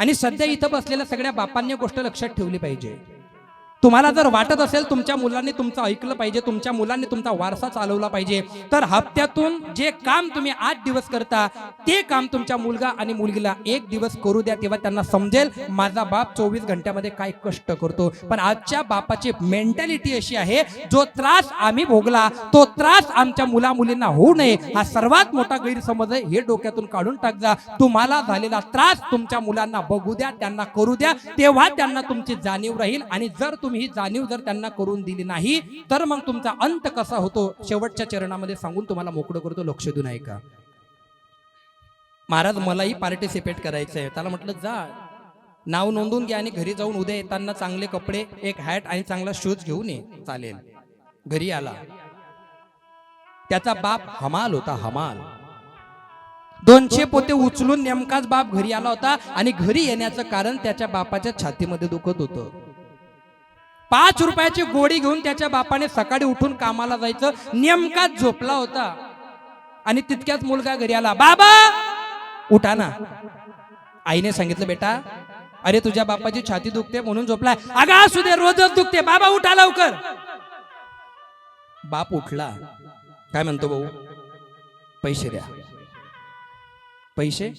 आणि सध्या इथं बसलेल्या सगळ्या बापांनी गोष्ट लक्षात ठेवली पाहिजे. तुम्हाला जर वाटत असेल तुमच्या मुलांनी तुमचं ऐकलं पाहिजे तुमच्या मुलांनी तुमचा वारसा चालवला पाहिजे तर हप्त्यातून जे काम तुम्ही आठ दिवस करता ते काम तुमच्या मुलगा आणि मुलगीला एक दिवस करू द्या तेव्हा त्यांना समजेल माझा बाप चोवीस घंट्यामध्ये काय कष्ट करतो. पण आजच्या बापाची मेंटॅलिटी अशी आहे जो त्रास आम्ही भोगला तो त्रास आमच्या मुला मुलींना होऊ नये हा सर्वात मोठा गैरसमज आहे. हे डोक्यातून काढून टाक जा. तुम्हाला झालेला त्रास तुमच्या मुलांना बघू द्या त्यांना करू द्या तेव्हा त्यांना तुमची जाणीव राहील आणि जर तुम्ही ही जाणीव जर त्यांना करून दिली नाही तर मग तुमचा अंत कसा होतो? शेवटच्या चरणामध्ये सांगून तुम्हाला मोकळं करतो लक्ष देऊन ऐका. महाराज मलाही पार्टिसिपेट करायचं आहे. त्याला म्हटलं जा. नाव नोंदवून घ्या आणि घरी जाऊन उद्या येताना चांगले कपडे एक हॅट आणि चांगला शूज घेऊन ये. चालेल. घरी आला. त्याचा बाप हमाल होता हमाल. दोनशे पोते उचलून नेमकाच बाप घरी आला होता आणि घरी येण्याचं कारण त्याच्या बापाच्या छातीमध्ये दुखत होतं. पाच रुपयाची गोडी घेऊन त्याच्या बापाने सकाळी उठून कामाला जायचं नेमकाच झोपला होता. आणि तितक्याच मुलगा घरी आला बाबा उठा ना. आईने सांगितलं बेटा अरे तुझ्या बापाची छाती दुखते म्हणून झोपलाय. अगं असू दे रोजच दुखते. बाबा उठा लवकर. बाप उठला. काय म्हणतो भाऊ? पैसे द्या. पैसे?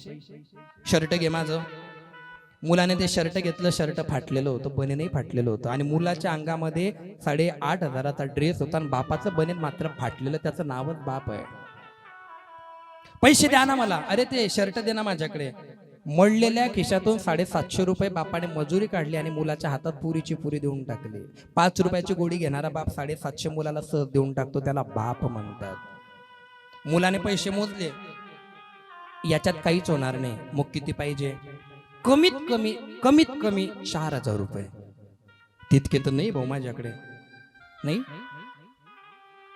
शर्ट घे माझं. मुलाने ते शर्ट घेतलं शर्ट फाटलेलं होतं बनेनही फाटलेलं होतं. आणि मुलाच्या अंगामध्ये साडे आठ हजाराचा ड्रेस होता आणि बापाचं बनेन मात्र फाटलेलं त्याचं नावच बाप आहे. पैसे द्या ना मला. अरे ते शर्ट दे ना माझ्याकडे. मळलेल्या खिशातून साडेसातशे रुपये बापाने मजुरी काढली आणि मुलाच्या हातात पुरीची पुरी देऊन टाकली. पाच रुपयाची गोडी घेणारा बाप साडेसातशे मुलाला सहज देऊन टाकतो त्याला बाप म्हणतात. मुलाने पैसे मोजले. याच्यात काहीच होणार नाही. मग किती पाहिजे? कमीत कमी कमीत कमी चार हजार रुपये. तितके तर नाही भाऊ माझ्याकडे. नाही?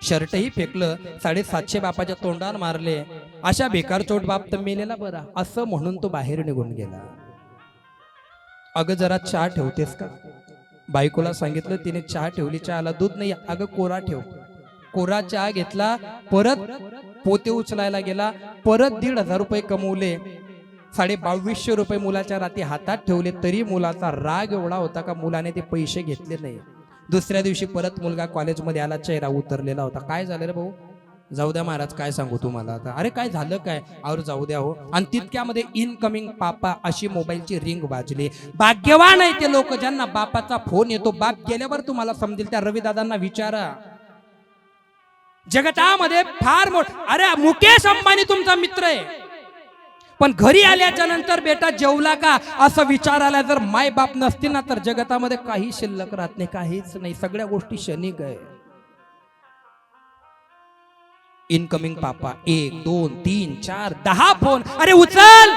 शर्टही फेकलं साडेसातशे बापाच्या तोंडावर मारले. अशा बेकार चोट बाप तर मेलेला बरा. असं म्हणून तो बाहेर निघून गेला. अगं जरा चहा ठेवतेस का? बायकोला सांगितलं तिने चहा ठेवली चहाला दूध नाही. अगं कोरा ठेव. कोरा चहा घेतला परत पोते उचलायला गेला परत दीड हजार रुपये कमवले. साडे बावीसशे रुपये मुलाच्या राती हातात ठेवले तरी मुलाचा राग एवढा होता का मुलाने ते पैसे घेतले नाही. दुसऱ्या दिवशी परत मुलगा कॉलेजमध्ये आला चेहरा उतरलेला होता. काय झालं रे भाऊ? जाऊ द्या महाराज काय सांगू तुम्हाला आता? अरे काय झालं काय? और जाऊ द्या हो. आणि तितक्यामध्ये इनकमिंग पापा अशी मोबाईलची रिंग वाजली. भाग्यवान आहे ते लोक ज्यांना बापाचा फोन येतो. बाप गेल्यावर तुम्हाला समजेल. त्या रविदादांना विचारा. जगतामध्ये फार मोठ अरे मुकेश अंबानी तुमचा मित्र आहे. पण घरी आल्याच्यानंतर बेटा जेवला का? असं विचारायला जर माय बाप नसतील ना तर जगतामध्ये काही शिल्लक राहत नाही काहीच नाही. सगळ्या गोष्टी क्षणिक आहे. इनकमिंग पापा. एक दोन तीन चार दहा फोन. अरे उचल!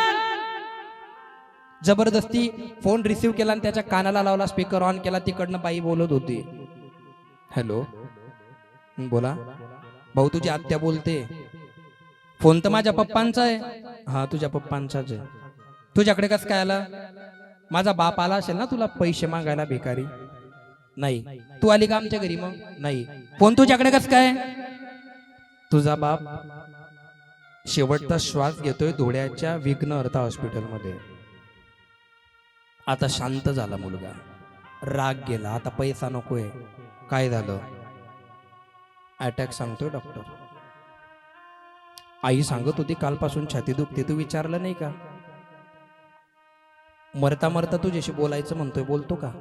जबरदस्ती फोन रिसीव केला आणि त्याच्या कानाला लावला स्पीकर ऑन केला तिकडनं बाई बोलत होती. हॅलो बोला. भाऊ तुझी आत्या बोलते. फोन तर माझ्या पप्पांचा आहे. हा तुझ्या पप्पांचाच आहे. तुझ्याकडे कसं काय आला? माझा बाप आला असेल ना तुला पैसे मागायला भिकारी? नाही. तू आली का आमच्या घरी मग? नाही. फोन तुझ्याकडे कसं काय? तुझा बाप शेवटचा श्वास घेतोय धुळ्याच्या विघ्न अर्था हॉस्पिटलमध्ये. आता शांत झाला मुलगा. राग गेला. आता पैसा नकोय. काय झालं? अटॅक सांगतोय डॉक्टर. आई सांगत होती कालपासून छाती दुखते तू विचारलं नाही का? मरता मरता तुझ्याशी बोलायचं म्हणतोय बोलतो का?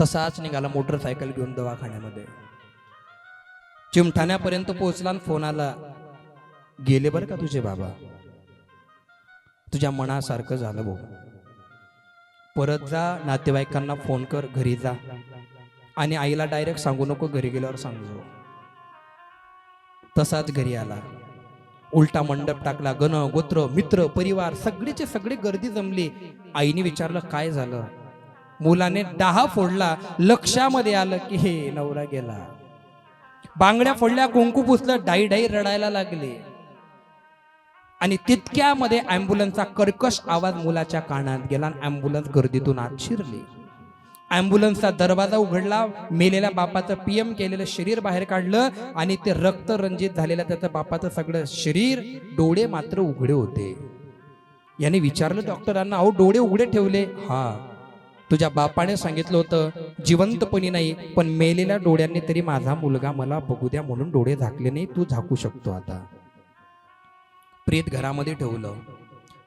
तसाच निघाला मोटरसायकल घेऊन दवाखान्यामध्ये. चिमठाण्यापर्यंत पोहोचला आणि फोन आला गेले बरं का तुझे बाबा? तुझ्या मनासारखं झालं भाऊ. परत जा नातेवाईकांना फोन कर घरी जा. आणि आईला डायरेक्ट सांगू नको घरी गेल्यावर सांगू. तसाच घरी आला. उलटा मंडप टाकला गण गोत्र मित्र परिवार सगळीचे सगळे गर्दी जमली. आईने विचारलं काय झालं? मुलाने दहा फोडला लक्षामध्ये आलं की हे नवरा गेला. बांगड्या फोडल्या कुंकू पुसलं डाई डाई रडायला लागले. आणि तितक्यामध्ये अँब्युलन्सचा कर्कश आवाज मुलाच्या कानात गेला आणि अँब्युलन्स गर्दीतून आत शिरली. ॲम्ब्युलन्सचा दरवाजा उघडला मेलेल्या बापाचं पीएम केलेलं शरीर बाहेर काढलं आणि ते रक्त रंजित झालेलं त्याचं बापाचं सगळं शरीर डोळे मात्र उघडे होते. याने विचारलं डॉक्टरांना अहो डोळे उघडे ठेवले. हा. तुझ्या बापाने सांगितलं होतं जिवंतपणी नाही पण मेलेल्या डोळ्यांनी तरी माझा मुलगा मला बघू द्या म्हणून डोळे झाकले नाही तू झाकू शकतो आता. प्रेत घरामध्ये ठेवलं.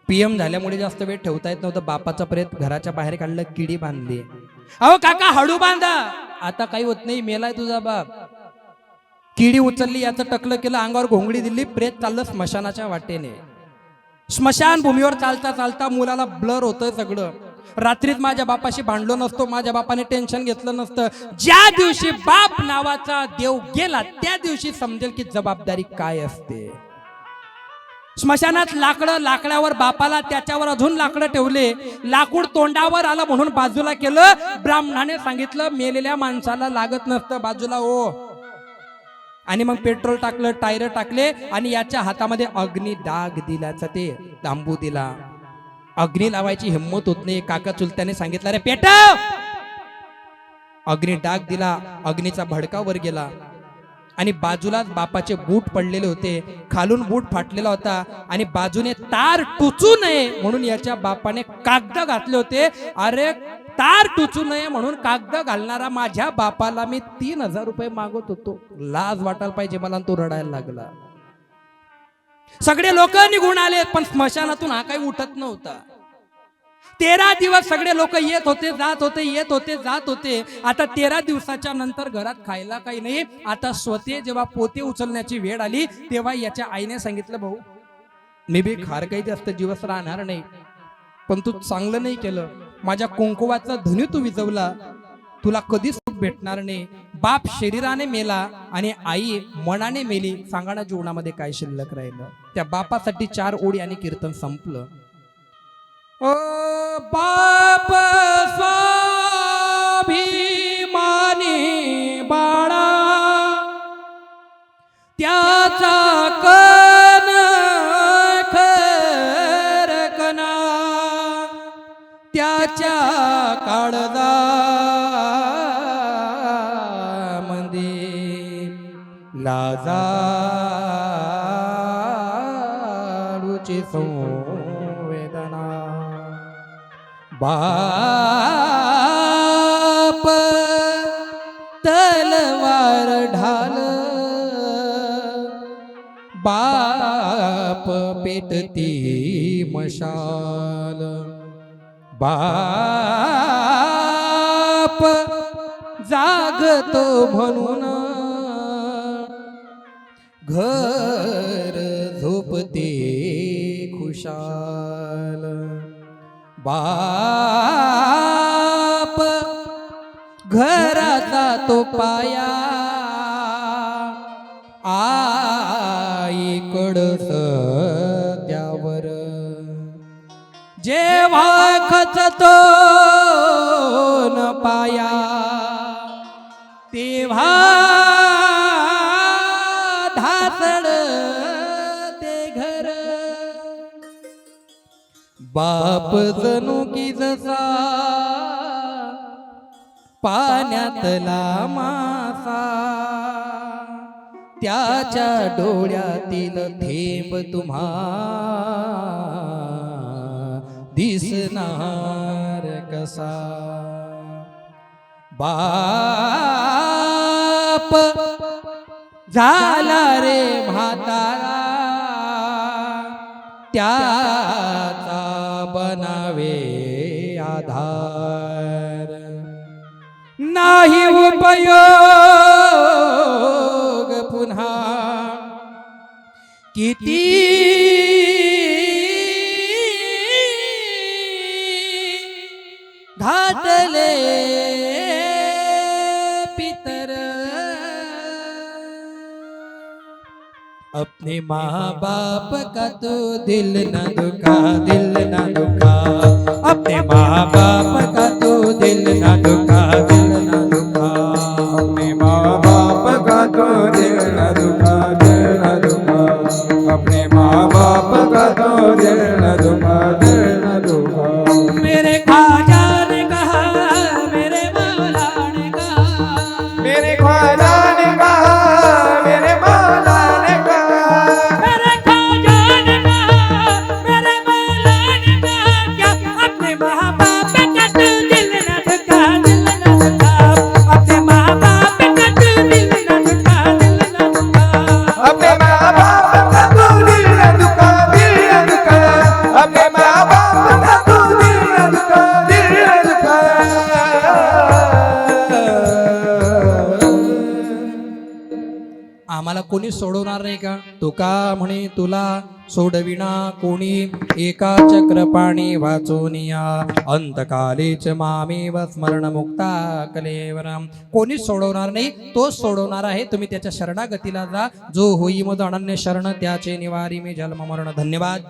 पीएम झाल्यामुळे जास्त वेळ ठेवता येत नव्हतं. बापाचा प्रेत घराच्या बाहेर काढलं किडी बांधली. अहो काका हळू बांधा. आता काही होत नाही मेलाय तुझा बाप. किडी उचलली याचं टकलं केलं अंगावर घोंगडी दिली प्रेत चाललं स्मशानाच्या वाटेने. स्मशान भूमीवर चालता चालता मुलाला ब्लर होतंय सगळं. रात्रीत माझ्या बापाशी भांडलो नसतो माझ्या बापाने टेन्शन घेतलं नसतं. ज्या दिवशी बाप नावाचा देव गेला त्या दिवशी समजेल की जबाबदारी काय असते. स्मशानात लाकडं लाकडावर बापाला त्याच्यावर अजून लाकडं ठेवले. लाकूड तोंडावर आलं म्हणून बाजूला केलं. ब्राह्मणाने सांगितलं मेलेल्या माणसाला लागत नसतं बाजूला ओ. आणि मग पेट्रोल टाकलं टायर टाकले आणि याच्या हातामध्ये अग्नी डाग दिल्याचं ते तांबू दिला. अग्नी लावायची हिंमत होत नाही. काका चुलत्याने सांगितलं रे पेट अग्नी डाग दिला. अग्नीचा भडका वर गेला. आणि बाजूलाच बापाचे बूट पडलेले होते. खालून बूट फाटलेला होता आणि बाजूने तार टुचू नये म्हणून याच्या बापाने कागद घातले होते. अरे तार टुचू नये म्हणून कागद घालणारा माझ्या बापाला मी तीन हजार रुपये मागत होतो. लाज वाटायला पाहिजे मला आणि तो रडायला लागला. सगळे लोक निघून आले पण स्मशानातून हा काही उठत नव्हता. तेरा दिवस सगळे लोक येत होते जात होते येत होते जात होते. आता तेरा दिवसाच्या नंतर घरात खायला काही नाही. आता स्वतः जेव्हा पोते उचलण्याची वेळ आली तेव्हा याच्या आईने सांगितलं भाऊ मी बी खार काही जास्त दिवस राहणार नाही. पण तू चांगलं नाही केलं. माझ्या कुंकुवाचा धनी तू विजवला. तुला कधीच सुख भेटणार नाही. बाप शरीराने मेला आणि आई मनाने मेली. सांगाणा जीवनामध्ये काय शिल्लक राहिलं? त्या बापासाठी चार ओळी आणि कीर्तन संपलं. बाप स्वाभिमानी बाळा त्याचा कन खरकना त्याच्या काळदा मध्ये लाजाळूची संवेदना बाप तलवार ढाल. बाप पेटती मशाल. बाप जागतो म्हणून. घर झोपते खुशाल. बाप घराचा तो पाया. आईकड त्यावर जेव्हा खचतो न पाया बाप जणू की जसा पाण्यातला मासा त्याच्या डोळ्यातील थेंब तुम्हा दिसणार कसा. बाप झाला रे म्हातारा. त्या नाही उपयोग. पुन्हा. किती घातले पितर. अपने माँ बाप का तो दिल न दुखा दिल न दुखा। अपने माँ बाप का आम्हाला कोणी सोडवणार नाही का? तुका म्हणे तुला सोडविना कोणी? एका चक्रपाणी वाचोनिया अंतकालीच मामेव स्मरण मुक्ता कलेवरम. कोणीच सोडवणार नाही? तोच सोडवणार आहे. तुम्ही त्याच्या शरणागतीला जा. जो होई मद अनन्य शरण त्याचे निवारी मी जन्म मरण धन्यवाद.